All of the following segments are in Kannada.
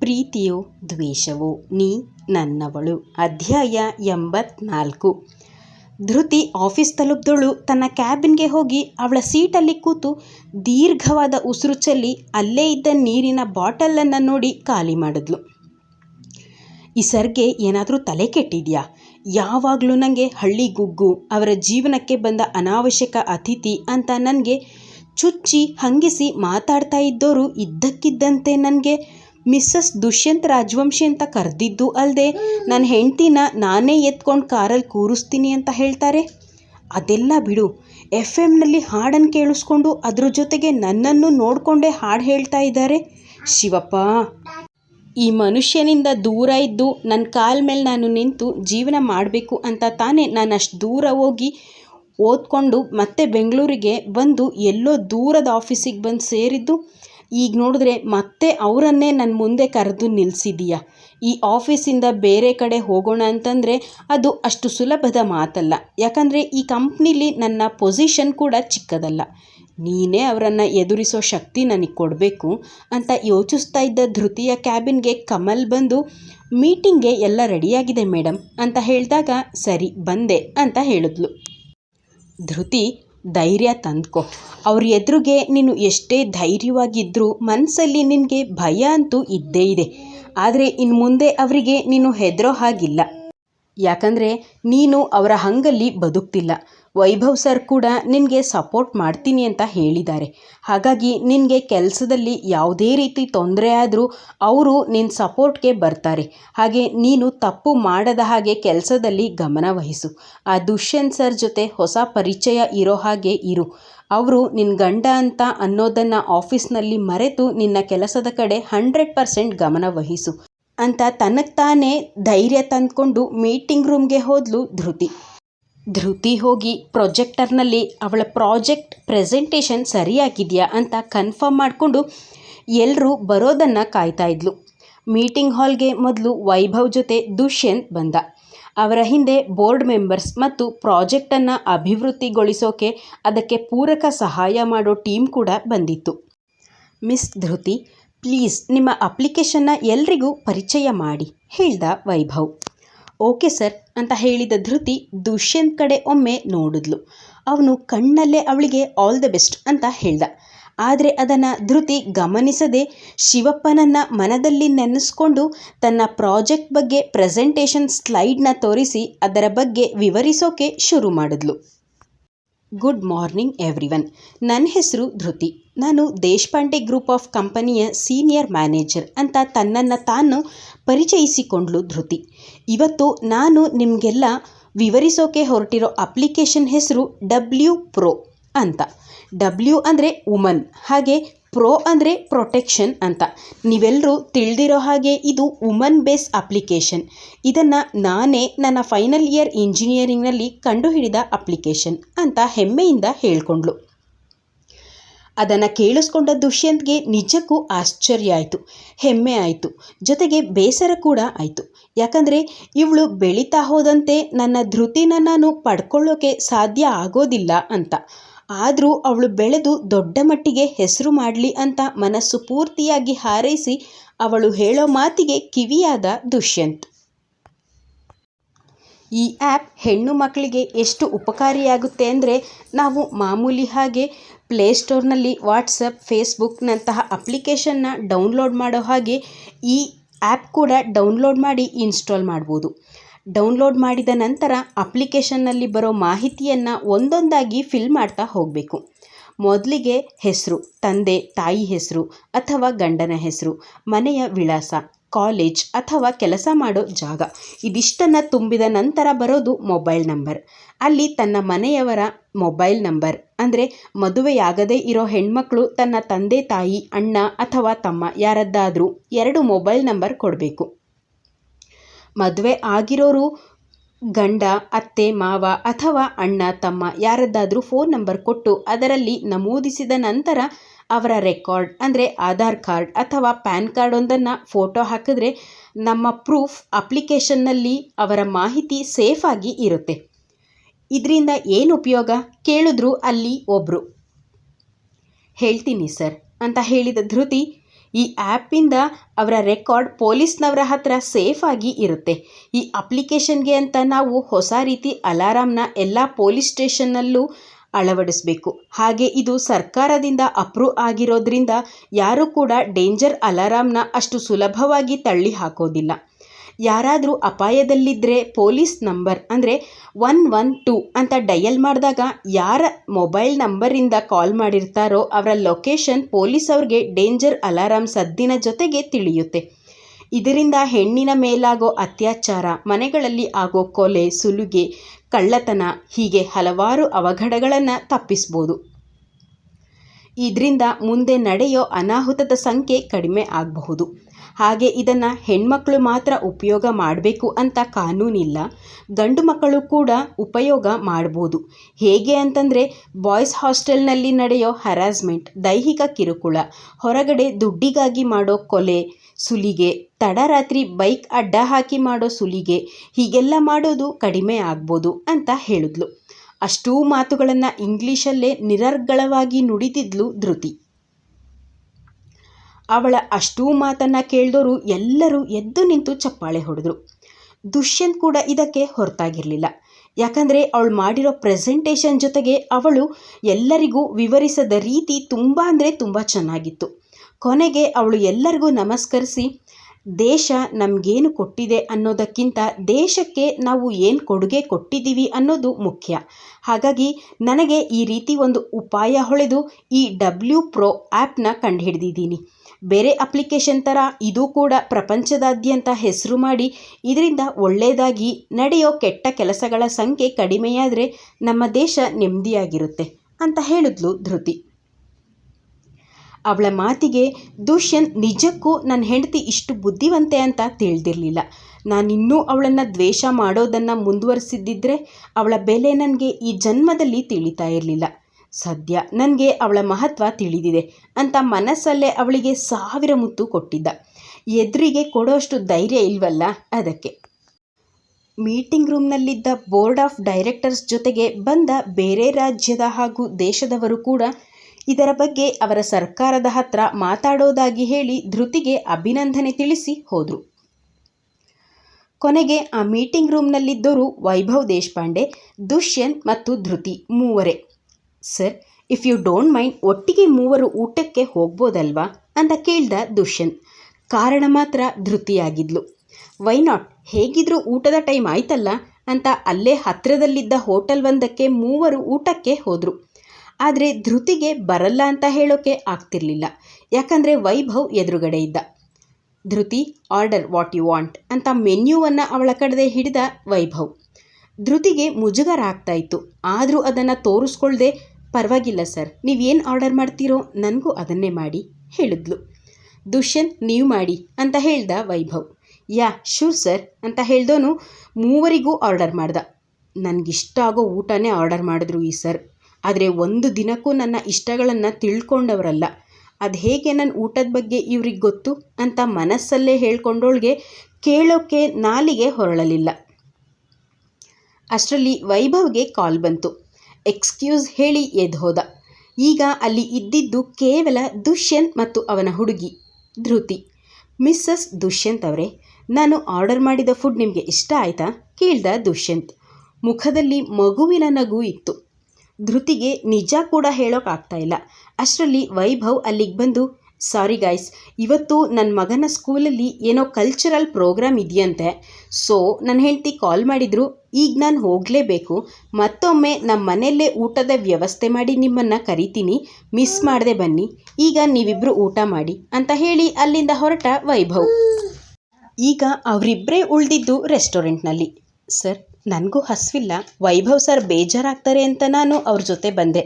ಪ್ರೀತಿಯೋ ದ್ವೇಷವೋ ನೀ ನನ್ನವಳು. ಅಧ್ಯಾಯ ಎಂಬತ್ನಾಲ್ಕು. ಧೃತಿ ಆಫೀಸ್ ತಲುಪಿದಳು ತನ್ನ ಕ್ಯಾಬಿನ್ಗೆ ಹೋಗಿ ಅವಳ ಸೀಟಲ್ಲಿ ಕೂತು ದೀರ್ಘವಾದ ಉಸಿರು ಚೆಲ್ಲಿ ಅಲ್ಲೇ ಇದ್ದ ನೀರಿನ ಬಾಟಲನ್ನು ನೋಡಿ ಖಾಲಿ ಮಾಡಿದ್ಲು. ಈ ಸರ್ಗೆ ಏನಾದರೂ ತಲೆ ಕೆಟ್ಟಿದೆಯಾ? ಯಾವಾಗಲೂ ನನಗೆ ಹಳ್ಳಿ ಗುಗ್ಗು, ಅವರ ಜೀವನಕ್ಕೆ ಬಂದ ಅನಾವಶ್ಯಕ ಅತಿಥಿ ಅಂತ ನನಗೆ ಚುಚ್ಚಿ, ಹಂಗಿಸಿ ಮಾತಾಡ್ತಾ ಇದ್ದವರು ಇದ್ದಕ್ಕಿದ್ದಂತೆ ನನಗೆ ಮಿಸ್ಸಸ್ ದುಷ್ಯಂತ್ ರಾಜವಂಶಿ ಅಂತ ಕರೆದಿದ್ದು ಅಲ್ಲದೆ ನನ್ನ ಹೆಂಡ್ತಿನ ನಾನೇ ಎತ್ಕೊಂಡು ಕಾರಲ್ಲಿ ಕೂರಿಸ್ತೀನಿ ಅಂತ ಹೇಳ್ತಾರೆ. ಅದೆಲ್ಲ ಬಿಡು. ಎಫ್ ಎಮ್ನಲ್ಲಿ ಹಾಡನ್ನು ಕೇಳಿಸ್ಕೊಂಡು ಅದ್ರ ಜೊತೆಗೆ ನನ್ನನ್ನು ನೋಡಿಕೊಂಡೇ ಹಾಡು ಹೇಳ್ತಾ ಇದ್ದಾರೆ. ಶಿವಪ್ಪ. ಈ ಮನುಷ್ಯನಿಂದ ದೂರ ಇದ್ದು ನನ್ನ ಕಾಲ ಮೇಲೆ ನಾನು ನಿಂತು ಜೀವನ ಮಾಡಬೇಕು ಅಂತ ತಾನೇ ನಾನು ಅಷ್ಟು ದೂರ ಹೋಗಿ ಓದ್ಕೊಂಡು ಮತ್ತೆ ಬೆಂಗಳೂರಿಗೆ ಬಂದು ಎಲ್ಲೋ ದೂರದ ಆಫೀಸಿಗೆ ಬಂದು ಸೇರಿದ್ದು. ಈಗ ನೋಡಿದ್ರೆ ಮತ್ತೆ ಅವರನ್ನೇ ನನ್ನ ಮುಂದೆ ಕರೆದು ನಿಲ್ಲಿಸಿದೀಯ ಈ ಆಫೀಸಿಂದ ಬೇರೆ ಕಡೆ ಹೋಗೋಣ ಅಂತಂದರೆ ಅದು ಅಷ್ಟು ಸುಲಭದ ಮಾತಲ್ಲ. ಯಾಕಂದರೆ ಈ ಕಂಪ್ನಿಲಿ ನನ್ನ ಪೊಸಿಷನ್ ಕೂಡ ಚಿಕ್ಕದಲ್ಲ. ನೀನೇ ಅವರನ್ನು ಎದುರಿಸೋ ಶಕ್ತಿ ನನಗೆ ಕೊಡಬೇಕು ಅಂತ ಯೋಚಿಸ್ತಾ ಇದ್ದ ಧೃತಿಯ ಕ್ಯಾಬಿನ್ಗೆ ಕಮಲ್ ಬಂದು, ಮೀಟಿಂಗ್ಗೆ ಎಲ್ಲ ರೆಡಿಯಾಗಿದೆ ಮೇಡಮ್ ಅಂತ ಹೇಳಿದಾಗ, ಸರಿ ಬಂದೆ ಅಂತ ಹೇಳಿದ್ಲು. ಧೃತಿ ಧೈರ್ಯ ತಂದ್ಕೊ. ಅವ್ರ ಎದುರಿಗೆ ನೀನು ಎಷ್ಟೇ ಧೈರ್ಯವಾಗಿದ್ದರೂ ಮನಸ್ಸಲ್ಲಿ ನಿನಗೆ ಭಯ ಅಂತೂ ಇದ್ದೇ ಇದೆ. ಆದರೆ ಇನ್ನು ಮುಂದೆ ಅವರಿಗೆ ನೀನು ಹೆದರೋ ಹಾಗಿಲ್ಲ. ಯಾಕಂದರೆ ನೀನು ಅವರ ಹಂಗಲ್ಲಿ ಬದುಕ್ತಿಲ್ಲ. ವೈಭವ್ ಸರ್ ಕೂಡ ನಿನಗೆ ಸಪೋರ್ಟ್ ಮಾಡ್ತೀನಿ ಅಂತ ಹೇಳಿದ್ದಾರೆ. ಹಾಗಾಗಿ ನಿನಗೆ ಕೆಲಸದಲ್ಲಿ ಯಾವುದೇ ರೀತಿ ತೊಂದರೆ ಆದರೂ ಅವರು ನಿನ್ನ ಸಪೋರ್ಟ್ಗೆ ಬರ್ತಾರೆ. ಹಾಗೆ ನೀನು ತಪ್ಪು ಮಾಡದ ಹಾಗೆ ಕೆಲಸದಲ್ಲಿ ಗಮನವಹಿಸು ಆ ದುಷ್ಯಂತ್ ಸರ್ ಜೊತೆ ಹೊಸ ಪರಿಚಯ ಇರೋ ಹಾಗೆ ಇರು. ಅವರು ನಿನ್ನ ಗಂಡ ಅಂತ ಅನ್ನೋದನ್ನು ಆಫೀಸ್ನಲ್ಲಿ ಮರೆತು ನಿನ್ನ ಕೆಲಸದ ಕಡೆ ಹಂಡ್ರೆಡ್ ಪರ್ಸೆಂಟ್ ಗಮನ ವಹಿಸು. ಅಂತ ತನಗೆ ತಾನೇ ಧೈರ್ಯ ತಂದ್ಕೊಂಡು ಮೀಟಿಂಗ್ ರೂಮ್ಗೆ ಹೋದ್ಲು ಧೃತಿ. ಧೃತಿ ಹೋಗಿ ಪ್ರೊಜೆಕ್ಟರ್ನಲ್ಲಿ ಅವಳ ಪ್ರಾಜೆಕ್ಟ್ ಪ್ರೆಸೆಂಟೇಷನ್ ಸರಿಯಾಗಿದೆಯಾ ಅಂತ ಕನ್ಫರ್ಮ್ ಮಾಡಿಕೊಂಡು ಎಲ್ಲರೂ ಬರೋದನ್ನು ಕಾಯ್ತಾ ಇದ್ಲು. ಮೀಟಿಂಗ್ ಹಾಲ್ಗೆ ಮೊದಲು ವೈಭವ್ ಜೊತೆ ದುಷ್ಯಂತ್ ಬಂದ. ಅವರ ಹಿಂದೆ ಬೋರ್ಡ್ ಮೆಂಬರ್ಸ್ ಮತ್ತು ಪ್ರಾಜೆಕ್ಟನ್ನು ಅಭಿವೃದ್ಧಿಗೊಳಿಸೋಕೆ ಅದಕ್ಕೆ ಪೂರಕ ಸಹಾಯ ಮಾಡೋ ಟೀಮ್ ಕೂಡ ಬಂದಿತ್ತು. ಮಿಸ್ ಧೃತಿ, ಪ್ಲೀಸ್ ನಿಮ್ಮ ಅಪ್ಲಿಕೇಶನ್ನ ಎಲ್ರಿಗೂ ಪರಿಚಯ ಮಾಡಿ, ಹೇಳ್ದ ವೈಭವ್. ಓಕೆ ಸರ್ ಅಂತ ಹೇಳಿದ ಧೃತಿ ದುಷ್ಯಂತ್ ಕಡೆ ಒಮ್ಮೆ ನೋಡಿದ್ಲು. ಅವನು ಕಣ್ಣಲ್ಲೇ ಅವಳಿಗೆ ಆಲ್ ದ ಬೆಸ್ಟ್ ಅಂತ ಹೇಳ್ದ. ಆದರೆ ಅದನ್ನು ಧೃತಿ ಗಮನಿಸದೆ ಶಿವಪ್ಪನನ್ನು ಮನದಲ್ಲಿ ನೆನೆಸ್ಕೊಂಡು ತನ್ನ ಪ್ರಾಜೆಕ್ಟ್ ಬಗ್ಗೆ ಪ್ರೆಸೆಂಟೇಷನ್ ಸ್ಲೈಡ್ನ ತೋರಿಸಿ ಅದರ ಬಗ್ಗೆ ವಿವರಿಸೋಕೆ ಶುರು ಮಾಡಿದ್ಲು. ಗುಡ್ ಮಾರ್ನಿಂಗ್ ಎವ್ರಿವನ್ ನನ್ನ ಹೆಸರು ಧೃತಿ. ನಾನು ದೇಶಪಾಂಡೆ ಗ್ರೂಪ್ ಆಫ್ ಕಂಪನಿಯ ಸೀನಿಯರ್ ಮ್ಯಾನೇಜರ್ ಅಂತ ತನ್ನನ್ನು ತಾನು ಪರಿಚಯಿಸಿಕೊಂಡ್ಲು ಧೃತಿ. ಇವತ್ತು ನಾನು ನಿಮಗೆಲ್ಲ ವಿವರಿಸೋಕೆ ಹೊರಟಿರೋ ಅಪ್ಲಿಕೇಶನ್ ಹೆಸರು ಡಬ್ಲ್ಯೂ ಪ್ರೋ ಅಂತ. ಡಬ್ಲ್ಯೂ ಅಂದರೆ ವುಮನ್ ಹಾಗೆ ಪ್ರೋ ಅಂದರೆ ಪ್ರೊಟೆಕ್ಷನ್ ಅಂತ. ನೀವೆಲ್ಲರೂ ತಿಳಿದಿರೋ ಹಾಗೆ ಇದು ವುಮನ್ ಬೇಸ್ ಅಪ್ಲಿಕೇಶನ್. ಇದನ್ನು ನಾನೇ ನನ್ನ ಫೈನಲ್ ಇಯರ್ ಇಂಜಿನಿಯರಿಂಗ್ನಲ್ಲಿ ಕಂಡುಹಿಡಿದ ಅಪ್ಲಿಕೇಶನ್ ಅಂತ ಹೆಮ್ಮೆಯಿಂದ ಹೇಳ್ಕೊಂಡ್ಳು. ಅದನ್ನು ಕೇಳಿಸ್ಕೊಂಡ ದುಷ್ಯಂತ್ಗೆ ನಿಜಕ್ಕೂ ಆಶ್ಚರ್ಯ ಆಯಿತು. ಹೆಮ್ಮೆ ಆಯಿತು. ಜೊತೆಗೆ ಬೇಸರ ಕೂಡ ಆಯಿತು. ಯಾಕಂದರೆ ಇವಳು ಬೆಳೀತಾ ಹೋದಂತೆ ನನ್ನ ಧೃತಿನ ನಾನು ಪಡ್ಕೊಳ್ಳೋಕೆ ಸಾಧ್ಯ ಆಗೋದಿಲ್ಲ ಅಂತ. ಆದರೂ ಅವಳು ಬೆಳೆದು ದೊಡ್ಡ ಮಟ್ಟಿಗೆ ಹೆಸರು ಮಾಡಲಿ ಅಂತ ಮನಸ್ಸು ಪೂರ್ತಿಯಾಗಿ ಹಾರೈಸಿ ಅವಳು ಹೇಳೋ ಮಾತಿಗೆ ಕಿವಿಯಾದ ದುಷ್ಯಂತ್. ಈ ಆ್ಯಪ್ ಹೆಣ್ಣು ಮಕ್ಕಳಿಗೆ ಎಷ್ಟು ಉಪಕಾರಿಯಾಗುತ್ತೆ ಅಂದರೆ ನಾವು ಮಾಮೂಲಿ ಹಾಗೆ ಪ್ಲೇಸ್ಟೋರ್ನಲ್ಲಿ ವಾಟ್ಸಪ್, ಫೇಸ್ಬುಕ್ನಂತಹ ಅಪ್ಲಿಕೇಶನ್ನ ಡೌನ್ಲೋಡ್ ಮಾಡೋ ಹಾಗೆ ಈ ಆ್ಯಪ್ ಕೂಡ ಡೌನ್ಲೋಡ್ ಮಾಡಿ ಇನ್ಸ್ಟಾಲ್ ಮಾಡ್ಬೋದು. ಡೌನ್ಲೋಡ್ ಮಾಡಿದ ನಂತರ ಅಪ್ಲಿಕೇಶನ್ನಲ್ಲಿ ಬರೋ ಮಾಹಿತಿಯನ್ನು ಒಂದೊಂದಾಗಿ ಫಿಲ್ ಮಾಡ್ತಾ ಹೋಗಬೇಕು. ಮೊದಲಿಗೆ ಹೆಸರು, ತಂದೆ, ತಾಯಿ ಹೆಸರು ಅಥವಾ ಗಂಡನ ಹೆಸರು, ಮನೆಯ ವಿಳಾಸ ಕಾಲೇಜ್ ಅಥವಾ ಕೆಲಸ ಮಾಡೋ ಜಾಗ. ಇದಿಷ್ಟನ್ನು ತುಂಬಿದ ನಂತರ ಬರೋದು ಮೊಬೈಲ್ ನಂಬರ್ ಅಲ್ಲಿ ತನ್ನ ಮನೆಯವರ ಮೊಬೈಲ್ ನಂಬರ್ ಅಂದರೆ ಮದುವೆಯಾಗದೇ ಇರೋ ಹೆಣ್ಮಕ್ಳು ತನ್ನ ತಂದೆ, ತಾಯಿ, ಅಣ್ಣ ಅಥವಾ ತಮ್ಮ ಯಾರದ್ದಾದರೂ ಎರಡು ಮೊಬೈಲ್ ನಂಬರ್ ಕೊಡಬೇಕು. ಮದುವೆ ಆಗಿರೋರು, ಗಂಡ, ಅತ್ತೆ, ಮಾವ ಅಥವಾ ಅಣ್ಣ, ತಮ್ಮ ಯಾರದ್ದಾದರೂ ಫೋನ್ ನಂಬರ್ ಕೊಟ್ಟು ಅದರಲ್ಲಿ ನಮೂದಿಸಿದ ನಂತರ ಅವರ ರೆಕಾರ್ಡ್, ಅಂದರೆ ಆಧಾರ್ ಕಾರ್ಡ್ ಅಥವಾ ಪ್ಯಾನ್ ಕಾರ್ಡ್ ಒಂದನ್ನು ಫೋಟೋ ಹಾಕಿದ್ರೆ ನಮ್ಮ ಪ್ರೂಫ್ ಅಪ್ಲಿಕೇಶನ್ನಲ್ಲಿ ಅವರ ಮಾಹಿತಿ ಸೇಫಾಗಿ ಇರುತ್ತೆ. ಇದರಿಂದ ಏನು ಉಪಯೋಗ? ಕೇಳಿದ್ರು ಅಲ್ಲಿ ಒಬ್ಬರು ಹೇಳ್ತೀನಿ ಸರ್ ಅಂತ ಹೇಳಿದ ಧೃತಿ ಈ ಆ್ಯಪಿಂದ ಅವರ ರೆಕಾರ್ಡ್ ಪೊಲೀಸ್ನವರ ಹತ್ರ ಸೇಫಾಗಿ ಇರುತ್ತೆ. ಈ ಅಪ್ಲಿಕೇಶನ್ಗೆ ಅಂತ ನಾವು ಹೊಸ ರೀತಿ ಅಲಾರಾಮ್ನ ಎಲ್ಲ ಪೊಲೀಸ್ ಸ್ಟೇಷನ್ನಲ್ಲೂ ಅಳವಡಿಸಬೇಕು. ಹಾಗೆ ಇದು ಸರ್ಕಾರದಿಂದ ಅಪ್ರೂವ್ ಆಗಿರೋದ್ರಿಂದ ಯಾರೂ ಕೂಡ ಡೇಂಜರ್ ಅಲಾರಾಮ್ನ ಅಷ್ಟು ಸುಲಭವಾಗಿ ತಳ್ಳಿ ಹಾಕೋದಿಲ್ಲ ಯಾರಾದರೂ ಅಪಾಯದಲ್ಲಿದ್ದರೆ ಪೊಲೀಸ್ ನಂಬರ್, ಅಂದರೆ ಒನ್ ಒನ್ ಟೂ ಅಂತ ಡಯಲ್ ಮಾಡಿದಾಗ ಯಾರ ಮೊಬೈಲ್ ನಂಬರಿಂದ ಕಾಲ್ ಮಾಡಿರ್ತಾರೋ ಅವರ ಲೊಕೇಶನ್ ಪೊಲೀಸ್ ಅವ್ರಿಗೆ ಡೇಂಜರ್ ಅಲಾರಾಮ್ ಸದ್ದಿನ ಜೊತೆಗೆ ತಿಳಿಯುತ್ತೆ. ಇದರಿಂದ ಹೆಣ್ಣಿನ ಮೇಲಾಗೋ ಅತ್ಯಾಚಾರ, ಮನೆಗಳಲ್ಲಿ ಆಗೋ ಕೊಲೆ, ಸುಲುಗೆ, ಕಳ್ಳತನ ಹೀಗೆ ಹಲವಾರು ಅವಘಡಗಳನ್ನು ತಪ್ಪಿಸ್ಬೋದು. ಇದರಿಂದ ಮುಂದೆ ನಡೆಯೋ ಅನಾಹುತದ ಸಂಖ್ಯೆ ಕಡಿಮೆ ಆಗಬಹುದು. ಹಾಗೆ ಇದನ್ನು ಹೆಣ್ಮಕ್ಳು ಮಾತ್ರ ಉಪಯೋಗ ಮಾಡಬೇಕು ಅಂತ ಕಾನೂನಿಲ್ಲ. ಗಂಡು ಮಕ್ಕಳು ಕೂಡ ಉಪಯೋಗ ಮಾಡ್ಬೋದು. ಹೇಗೆ ಅಂತಂದರೆ ಬಾಯ್ಸ್ ಹಾಸ್ಟೆಲ್ನಲ್ಲಿ ನಡೆಯೋ ಹರಾಸ್ಮೆಂಟ್, ದೈಹಿಕ ಕಿರುಕುಳ, ಹೊರಗಡೆ ದುಡ್ಡಿಗಾಗಿ ಮಾಡೋ ಕೊಲೆ, ಸುಲಿಗೆ, ತಡರಾತ್ರಿ ಬೈಕ್ ಅಡ್ಡ ಹಾಕಿ ಮಾಡೋ ಸುಲಿಗೆ, ಹೀಗೆಲ್ಲ ಮಾಡೋದು ಕಡಿಮೆ ಆಗ್ಬೋದು ಅಂತ ಹೇಳಿದ್ಲು. ಅಷ್ಟೂ ಮಾತುಗಳನ್ನು ಇಂಗ್ಲೀಷಲ್ಲೇ ನಿರರ್ಗಳವಾಗಿ ನುಡಿತಿದ್ಲು ಧೃತಿ. ಅವಳ ಅಷ್ಟೂ ಮಾತನ್ನು ಕೇಳಿದವರು ಎಲ್ಲರೂ ಎದ್ದು ನಿಂತು ಚಪ್ಪಾಳೆ ಹೊಡೆದ್ರು. ದುಷ್ಯಂತ್ ಕೂಡ ಇದಕ್ಕೆ ಹೊರತಾಗಿರಲಿಲ್ಲ. ಯಾಕಂದರೆ ಅವಳು ಮಾಡಿರೋ ಪ್ರೆಸೆಂಟೇಷನ್ ಜೊತೆಗೆ ಅವಳು ಎಲ್ಲರಿಗೂ ವಿವರಿಸದ ರೀತಿ ತುಂಬ ಅಂದರೆ ತುಂಬ ಚೆನ್ನಾಗಿತ್ತು. ಕೊನೆಗೆ ಅವಳು ಎಲ್ಲರಿಗೂ ನಮಸ್ಕರಿಸಿ ದೇಶ ನಮಗೇನು ಕೊಟ್ಟಿದೆ ಅನ್ನೋದಕ್ಕಿಂತ ದೇಶಕ್ಕೆ ನಾವು ಏನು ಕೊಡುಗೆ ಕೊಟ್ಟಿದ್ದೀವಿ ಅನ್ನೋದು ಮುಖ್ಯ. ಹಾಗಾಗಿ ನನಗೆ ಈ ರೀತಿ ಒಂದು ಉಪಾಯ ಹೊಳೆದು ಈ ಡಬ್ಲ್ಯೂ ಪ್ರೋ ಆ್ಯಪ್ನ ಕಂಡುಹಿಡಿದಿದ್ದೀನಿ. ಬೇರೆ ಅಪ್ಲಿಕೇಶನ್ ಥರ ಇದು ಕೂಡ ಪ್ರಪಂಚದಾದ್ಯಂತ ಹೆಸರು ಮಾಡಿ ಇದರಿಂದ ಒಳ್ಳೆಯದಾಗಿ ನಡೆಯೋ ಕೆಟ್ಟ ಕೆಲಸಗಳ ಸಂಖ್ಯೆ ಕಡಿಮೆಯಾದರೆ ನಮ್ಮ ದೇಶ ನೆಮ್ಮದಿಯಾಗಿರುತ್ತೆ ಅಂತ ಹೇಳಿದ್ಲು ಧೃತಿ. ಅವಳ ಮಾತಿಗೆ ದುಷ್ಯಂತ್ ನಿಜಕ್ಕೂ ನನ್ನ ಹೆಂಡತಿ ಇಷ್ಟು ಬುದ್ಧಿವಂತೆ ಅಂತ ತಿಳಿದಿರಲಿಲ್ಲ. ನಾನಿನ್ನೂ ಅವಳನ್ನು ದ್ವೇಷ ಮಾಡೋದನ್ನು ಮುಂದುವರಿಸಿದ್ದಿದ್ರೆ ಅವಳ ಬೆಲೆ ನನಗೆ ಈ ಜನ್ಮದಲ್ಲಿ ತಿಳಿತಾ ಇರಲಿಲ್ಲ. ಸದ್ಯ ನನಗೆ ಅವಳ ಮಹತ್ವ ತಿಳಿದಿದೆ ಅಂತ ಮನಸ್ಸಲ್ಲೇ ಅವಳಿಗೆ ಸಾವಿರ ಮುತ್ತು ಕೊಟ್ಟಿದ್ದ. ಎದುರಿಗೆ ಕೊಡೋಷ್ಟು ಧೈರ್ಯ ಇಲ್ವಲ್ಲ ಅದಕ್ಕೆ. ಮೀಟಿಂಗ್ ರೂಮ್ನಲ್ಲಿದ್ದ ಬೋರ್ಡ್ ಆಫ್ ಡೈರೆಕ್ಟರ್ಸ್ ಜೊತೆಗೆ ಬಂದ ಬೇರೆ ರಾಜ್ಯದ ಹಾಗೂ ದೇಶದವರು ಕೂಡ ಇದರ ಬಗ್ಗೆ ಅವರ ಸರ್ಕಾರದ ಹತ್ರ ಮಾತಾಡೋದಾಗಿ ಹೇಳಿ ಧೃತಿಗೆ ಅಭಿನಂದನೆ ತಿಳಿಸಿ ಹೋದರು. ಕೊನೆಗೆ ಆ ಮೀಟಿಂಗ್ ರೂಮ್ನಲ್ಲಿದ್ದರು ವೈಭವ್ ದೇಶಪಾಂಡೆ, ದುಷ್ಯಂತ್ ಮತ್ತು Dhriti ಮೂವರೇ. Sir, if you don't mind ಒಟ್ಟಿಗೆ ಮೂವರು ಊಟಕ್ಕೆ ಹೋಗ್ಬೋದಲ್ವಾ? ಅಂತ ಕೇಳ್ದ ದುಷ್ಯಂತ್. ಕಾರಣ ಮಾತ್ರ ಧೃತಿಯಾಗಿದ್ಲು. Why not? ಹೇಗಿದ್ರೂ ಊಟದ ಟೈಮ್ ಆಯ್ತಲ್ಲ? ಅಂತ ಅಲ್ಲೇ ಹತ್ತಿರದಲ್ಲಿದ್ದ ಹೋಟೆಲ್ ಒಂದಕ್ಕೆ ಮೂವರು ಊಟಕ್ಕೆ ಹೋದರು. ಆದರೆ ಧೃತಿಗೆ ಬರಲ್ಲ ಅಂತ ಹೇಳೋಕೆ ಆಗ್ತಿರ್ಲಿಲ್ಲ. ಯಾಕಂದರೆ ವೈಭವ್ ಎದುರುಗಡೆ ಇದ್ದ. Dhriti, order what you want ಅಂತ ಮೆನ್ಯೂವನ್ನು ಅವಳ ಕಡೆದೆ ಹಿಡಿದ ವೈಭವ್. ಧೃತಿಗೆ ಮುಜುಗರ ಆಗ್ತಾ ಇತ್ತು. ಆದರೂ ಅದನ್ನು ತೋರಿಸ್ಕೊಳ್ದೆ, ಪರವಾಗಿಲ್ಲ ಸರ್, ನೀವೇನು ಆರ್ಡರ್ ಮಾಡ್ತೀರೋ ನನಗೂ ಅದನ್ನೇ ಮಾಡಿ ಹೇಳಿದ್ಲು. ದುಷ್ಯಂತ್, ನೀವು ಮಾಡಿ ಅಂತ ಹೇಳ್ದ ವೈಭವ್. ಯಾ ಶೂರ್ ಸರ್ ಅಂತ ಹೇಳ್ದೋನು ಮೂವರಿಗೂ ಆರ್ಡರ್ ಮಾಡ್ದ. ನನಗಿಷ್ಟ ಆಗೋ ಊಟನೇ ಆರ್ಡರ್ ಮಾಡಿದ್ರು ಈ ಸರ್. ಆದರೆ ಒಂದು ದಿನಕ್ಕೂ ನನ್ನ ಇಷ್ಟಗಳನ್ನು ತಿಳ್ಕೊಂಡವರಲ್ಲ. ಅದು ಹೇಗೆ ನನ್ನ ಊಟದ ಬಗ್ಗೆ ಇವ್ರಿಗೆ ಗೊತ್ತು ಅಂತ ಮನಸ್ಸಲ್ಲೇ ಹೇಳ್ಕೊಂಡೋಳಿಗೆ ಕೇಳೋಕ್ಕೆ ನಾಲಿಗೆ ಹೊರಳಲಿಲ್ಲ. ಅಷ್ಟರಲ್ಲಿ ವೈಭವ್ಗೆ ಕಾಲ್ ಬಂತು. ಎಕ್ಸ್ಕ್ಯೂಸ್ ಹೇಳಿ ಎದ್ದು ಹೋದ ಈಗ ಅಲ್ಲಿ ಇದ್ದಿದ್ದು ಕೇವಲ ದುಷ್ಯಂತ್ ಮತ್ತು ಅವನ ಹುಡುಗಿ, ಧೃತಿ. ಮಿಸ್ಸಸ್ ದುಷ್ಯಂತ್ ಅವರೇ, ನಾನು ಆರ್ಡರ್ ಮಾಡಿದ ಫುಡ್ ನಿಮಗೆ ಇಷ್ಟ ಆಯಿತಾ? ಕೇಳ್ದ ದುಷ್ಯಂತ್. ಮುಖದಲ್ಲಿ ಮಗುವಿನ ನಗು ಇತ್ತು. ಧೃತಿಗೆ ನಿಜ ಕೂಡ ಹೇಳೋಕ್ಕಾಗ್ತಾ ಇಲ್ಲ. ಅಷ್ಟರಲ್ಲಿ ವೈಭವ್ ಅಲ್ಲಿಗೆ ಬಂದು, ಸಾರಿ ಗಾಯ್ಸ್, ಇವತ್ತು ನನ್ನ ಮಗನ ಸ್ಕೂಲಲ್ಲಿ ಏನೋ ಕಲ್ಚರಲ್ ಪ್ರೋಗ್ರಾಮ್ ಇದೆಯಂತೆ. ಸೊ ನನ್ನ ಹೆಂಡತಿ ಕಾಲ್ ಮಾಡಿದರು, ಈಗ ನಾನು ಹೋಗಲೇಬೇಕು. ಮತ್ತೊಮ್ಮೆ ನಮ್ಮ ಮನೆಯಲ್ಲೇ ಊಟದ ವ್ಯವಸ್ಥೆ ಮಾಡಿ ನಿಮ್ಮನ್ನು ಕರಿತೀನಿ. ಮಿಸ್ ಮಾಡದೆ ಬನ್ನಿ. ಈಗ ನೀವಿಬ್ಬರು ಊಟ ಮಾಡಿ, ಅಂತ ಹೇಳಿ ಅಲ್ಲಿಂದ ಹೊರಟ ವೈಭವ್. ಈಗ ಅವರಿಬ್ಬರೇ ಉಳಿದಿದ್ದು ರೆಸ್ಟೋರೆಂಟ್ನಲ್ಲಿ ಸರ್ ನನಗೂ ಹಸಿವಿಲ್ಲ. ವೈಭವ್ ಸರ್ ಬೇಜಾರಾಗ್ತಾರೆ ಅಂತ ನಾನು ಅವ್ರ ಜೊತೆ ಬಂದೆ.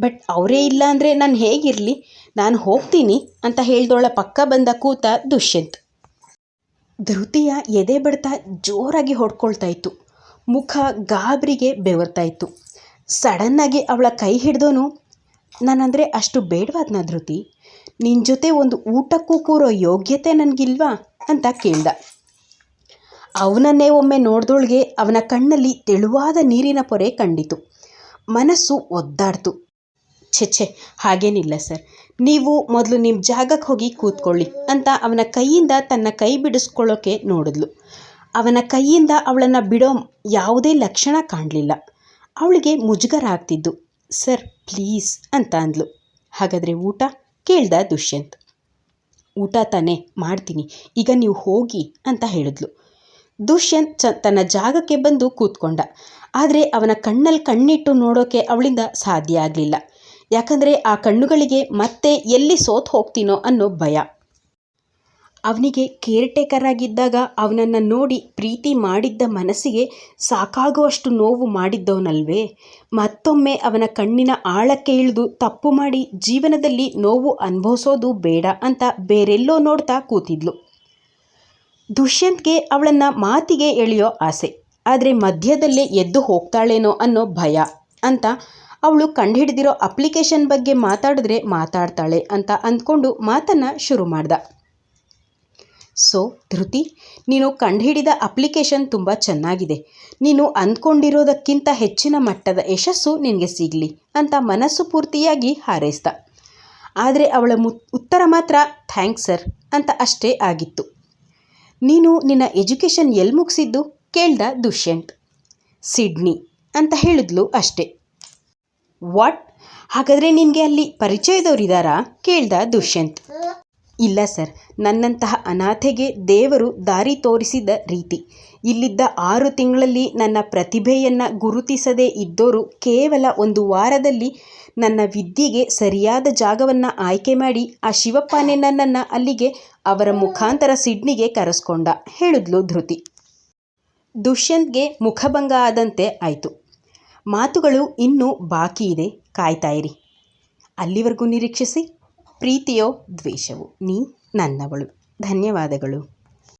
ಬಟ್ ಅವರೇ ಇಲ್ಲ ಅಂದರೆ ನಾನು ಹೇಗಿರಲಿ? ನಾನು ಹೋಗ್ತೀನಿ ಅಂತ ಹೇಳ್ದೋಳ ಪಕ್ಕ ಬಂದ ಕೂತ ದುಷ್ಯಂತ್. ಧೃತಿಯ ಎದೆ ಬಡ್ತ ಜೋರಾಗಿ ಹೊಡ್ಕೊಳ್ತಾ ಇತ್ತು. ಮುಖ ಗಾಬರಿಗೆ ಬೆವರ್ತಾ ಇತ್ತು. ಸಡನ್ನಾಗಿ ಅವಳ ಕೈ ಹಿಡ್ದೋನು, ನಾನಂದರೆ ಅಷ್ಟು ಬೇಡವಾದ್ನ ಧೃತಿ? ನಿನ್ನ ಜೊತೆ ಒಂದು ಊಟಕ್ಕೂ ಕೂರೋ ಯೋಗ್ಯತೆ ನನಗಿಲ್ವಾ? ಅಂತ ಕೇಳ್ದ. ಅವನನ್ನೇ ಒಮ್ಮೆ ನೋಡ್ದೋಳ್ಗೆ ಅವನ ಕಣ್ಣಲ್ಲಿ ತೆಳುವಾದ ನೀರಿನ ಪೊರೆ ಕಂಡಿತು. ಮನಸ್ಸು ಒದ್ದಾಡ್ತು. ಛೆ ಛೆ, ಹಾಗೇನಿಲ್ಲ ಸರ್. ನೀವು ಮೊದಲು ನಿಮ್ಮ ಜಾಗಕ್ಕೆ ಹೋಗಿ ಕೂತ್ಕೊಳ್ಳಿ ಅಂತ ಅವನ ಕೈಯಿಂದ ತನ್ನ ಕೈ ಬಿಡಿಸ್ಕೊಳ್ಳೋಕೆ ನೋಡಿದ್ಲು. ಅವನ ಕೈಯಿಂದ ಅವಳನ್ನು ಬಿಡೋ ಯಾವುದೇ ಲಕ್ಷಣ ಕಾಣಲಿಲ್ಲ. ಅವಳಿಗೆ ಮುಜುಗರ ಆಗ್ತಿದ್ದು ಸರ್, ಪ್ಲೀಸ್ ಅಂತ ಅಂದ್ಲು. ಹಾಗಾದರೆ ಊಟ? ಕೇಳ್ದ ದುಷ್ಯಂತ್. ಊಟ ತಾನೇ ಮಾಡ್ತೀನಿ. ಈಗ ನೀವು ಹೋಗಿ ಅಂತ ಹೇಳಿದ್ಲು. ದುಷ್ಯಂತ್ ಚ ತನ್ನ ಜಾಗಕ್ಕೆ ಬಂದು ಕೂತ್ಕೊಂಡ. ಆದರೆ ಅವನ ಕಣ್ಣಲ್ಲಿ ಕಣ್ಣಿಟ್ಟು ನೋಡೋಕೆ ಅವಳಿಂದ ಸಾಧ್ಯ ಆಗಲಿಲ್ಲ. ಯಾಕಂದರೆ ಆ ಕಣ್ಣುಗಳಿಗೆ ಮತ್ತೆ ಎಲ್ಲಿ ಸೋತ್ ಹೋಗ್ತೀನೋ ಅನ್ನೋ ಭಯ. ಅವನಿಗೆ ಕೇರ್ಟೇಕರ್ ಆಗಿದ್ದಾಗ ಅವನನ್ನು ನೋಡಿ ಪ್ರೀತಿ ಮಾಡಿದ್ದ ಮನಸ್ಸಿಗೆ ಸಾಕಾಗುವಷ್ಟು ನೋವು ಮಾಡಿದ್ದವನಲ್ವೇ? ಮತ್ತೊಮ್ಮೆ ಅವನ ಕಣ್ಣಿನ ಆಳಕ್ಕೆ ಇಳಿದು ತಪ್ಪು ಮಾಡಿ ಜೀವನದಲ್ಲಿ ನೋವು ಅನುಭವಿಸೋದು ಬೇಡ ಅಂತ ಬೇರೆಲ್ಲೋ ನೋಡ್ತಾ ಕೂತಿದ್ಲು. ದುಷ್ಯಂತ್ಗೆ ಅವಳನ್ನು ಮಾತಿಗೆ ಎಳೆಯೋ ಆಸೆ. ಆದರೆ ಮಧ್ಯದಲ್ಲೇ ಎದ್ದು ಹೋಗ್ತಾಳೇನೋ ಅನ್ನೋ ಭಯ ಅಂತ ಅವಳು ಕಂಡುಹಿಡಿದಿರೋ ಅಪ್ಲಿಕೇಶನ್ ಬಗ್ಗೆ ಮಾತಾಡಿದ್ರೆ ಮಾತಾಡ್ತಾಳೆ ಅಂತ ಅಂದ್ಕೊಂಡು ಮಾತನ್ನು ಶುರು ಮಾಡ್ದ. ಸೊ, ಧೃತಿ, ನೀನು ಕಂಡುಹಿಡಿದ ಅಪ್ಲಿಕೇಶನ್ ತುಂಬ ಚೆನ್ನಾಗಿದೆ. ನೀನು ಅಂದ್ಕೊಂಡಿರೋದಕ್ಕಿಂತ ಹೆಚ್ಚಿನ ಮಟ್ಟದ ಯಶಸ್ಸು ನಿನಗೆ ಸಿಗಲಿ ಅಂತ ಮನಸ್ಸು ಪೂರ್ತಿಯಾಗಿ ಹಾರೈಸ್ದ. ಆದರೆ ಅವಳ ಮು, ಉತ್ತರ ಮಾತ್ರ ಥ್ಯಾಂಕ್ಸ್ ಸರ್ ಅಂತ ಅಷ್ಟೇ ಆಗಿತ್ತು. ನೀನು ನಿನ್ನ ಎಜುಕೇಷನ್ ಎಲ್ಲಿ ಮುಗಿಸಿದ್ದು? ಕೇಳ್ದ ದುಷ್ಯಂತ್. ಸಿಡ್ನಿ ಅಂತ ಹೇಳಿದ್ಲು ಅಷ್ಟೇ. ವಾಟ್? ಹಾಗಾದರೆ ನಿನಗೆ ಅಲ್ಲಿ ಪರಿಚಯದವರಿದ್ದಾರಾ ಕೇಳ್ದ ದುಷ್ಯಂತ್. ಇಲ್ಲ ಸರ್. ನನ್ನಂತಹ ಅನಾಥೆಗೆ ದೇವರು ದಾರಿ ತೋರಿಸಿದ ರೀತಿ. ಇಲ್ಲಿದ್ದ ಆರು ತಿಂಗಳಲ್ಲಿ ನನ್ನ ಪ್ರತಿಭೆಯನ್ನು ಗುರುತಿಸದೇ ಇದ್ದೋರು ಕೇವಲ ಒಂದು ವಾರದಲ್ಲಿ ನನ್ನ ವಿದ್ಯೆಗೆ ಸರಿಯಾದ ಜಾಗವನ್ನು ಆಯ್ಕೆ ಮಾಡಿ ಆ ಶಿವಪ್ಪನೇ ನನ್ನನ್ನು ಅಲ್ಲಿಗೆ, ಅವರ ಮುಖಾಂತರ ಸಿಡ್ನಿಗೆ ಕರೆಸ್ಕೊಂಡ, ಹೇಳಿದ್ಲು ಧೃತಿ. ದುಷ್ಯಂತ್ಗೆ ಮುಖಭಂಗ ಆದಂತೆ ಆಯಿತು. ಮಾತುಗಳು ಇನ್ನೂ ಬಾಕಿ ಇದೆ ಕಾಯ್ತಾಯಿರಿ ಅಲ್ಲಿವರೆಗೂ ನಿರೀಕ್ಷಿಸಿ. ಪ್ರೀತಿಯೋ ದ್ವೇಷವೋ ನೀ ನನ್ನವಳು. ಧನ್ಯವಾದಗಳು.